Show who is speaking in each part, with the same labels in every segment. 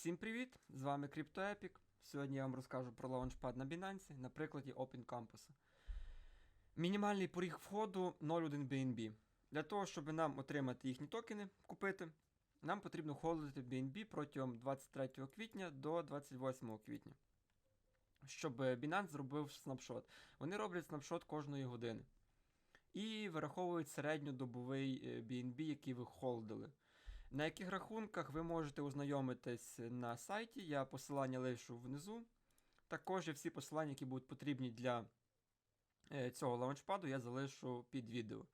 Speaker 1: Всім привіт! З вами CryptoEpic. Сьогодні я вам розкажу про лаунчпад на Binance на прикладі Open Campus. Мінімальний поріг входу 0.1 BNB. Для того, щоб нам отримати їхні токени, купити, нам потрібно холдити BNB протягом 23 квітня до 28 квітня. Щоб е, Binance зробив снапшот. Вони роблять снапшот кожної години. І вираховують середньодобовий е, BNB, який ви холдили. На яких рахунках ви можете ознайомитись на сайті, я посилання лишу внизу. Також всі посилання, які будуть потрібні для е, цього лаунчпаду, я залишу під відео.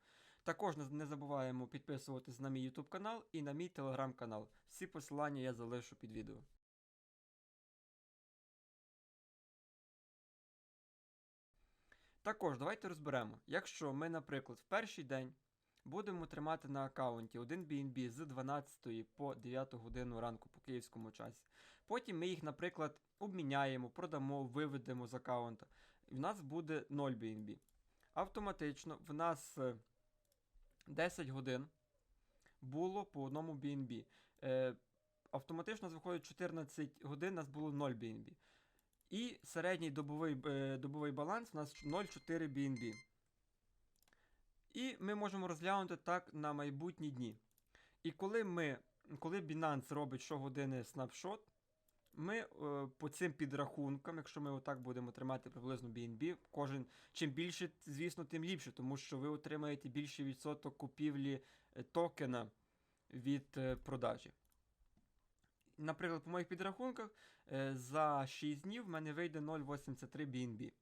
Speaker 1: Також не- забуваємо підписуватись на мій YouTube канал і на мій телеграм канал. Всі посилання я залишу під відео. Також давайте розберемо, якщо ми, наприклад, в перший день будемо тримати на аккаунті 1 BNB з 12 по 9 годину ранку по київському часі. Потім ми їх, наприклад, обміняємо, продамо, виведемо з аккаунта. І в нас буде 0 BNB. Автоматично в нас е, 10 годин було по одному BNB. Е, автоматично виходить 14 годин, у нас було 0 BNB. І середній добовий, е, добовий баланс у нас 0,4 BNB. І ми можемо розглянути так на майбутні дні. І коли ми, коли Binance робить щогодини снапшот, ми е, по цим підрахункам, якщо ми отак будемо тримати приблизно BNB, кожен чим більше, звісно, тим ліпше, тому що ви отримаєте більший відсоток купівлі е, токена від е, продажі. Наприклад, по моїх підрахунках е, за 6 днів в мене вийде 0,83 BNB. Е,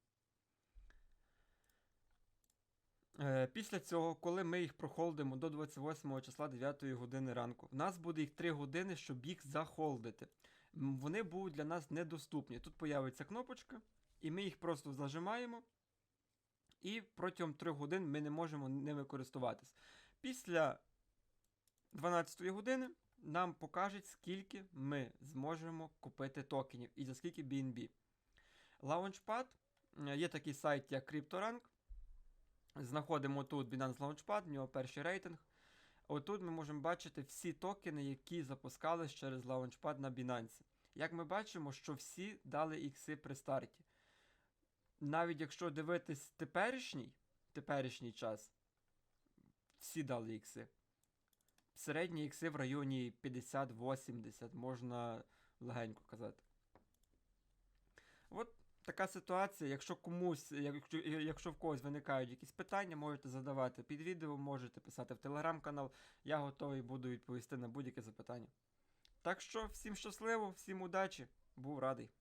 Speaker 1: Після цього, коли ми їх прохолдимо до 28 числа 9 години ранку, в нас буде їх 3 години, щоб їх захолдити. Вони будуть для нас недоступні. Тут появиться кнопочка, і ми їх просто зажимаємо, і протягом 3 годин ми не можемо ними користуватись. Після 12 години нам покажуть, скільки ми зможемо купити токенів і за скільки BNB. Launchpad, е, є такий сайт, як CryptoRank. Знаходимо тут Binance Launchpad, в нього перший рейтинг. Отут ми можемо бачити всі токени, які запускались через Launchpad на Binance. Як ми бачимо, що всі дали ікси при старті. Навіть якщо дивитись теперішній, теперішній час, всі дали ікси. Середні ікси в районі 50-80, можна легенько казати. От така ситуація. Якщо комусь, якщо, якщо в когось виникають якісь питання, можете задавати під відео, можете писати в телеграм-канал. Я готовий буду відповісти на будь-яке запитання. Так що, всім щасливо, всім удачі, був радий.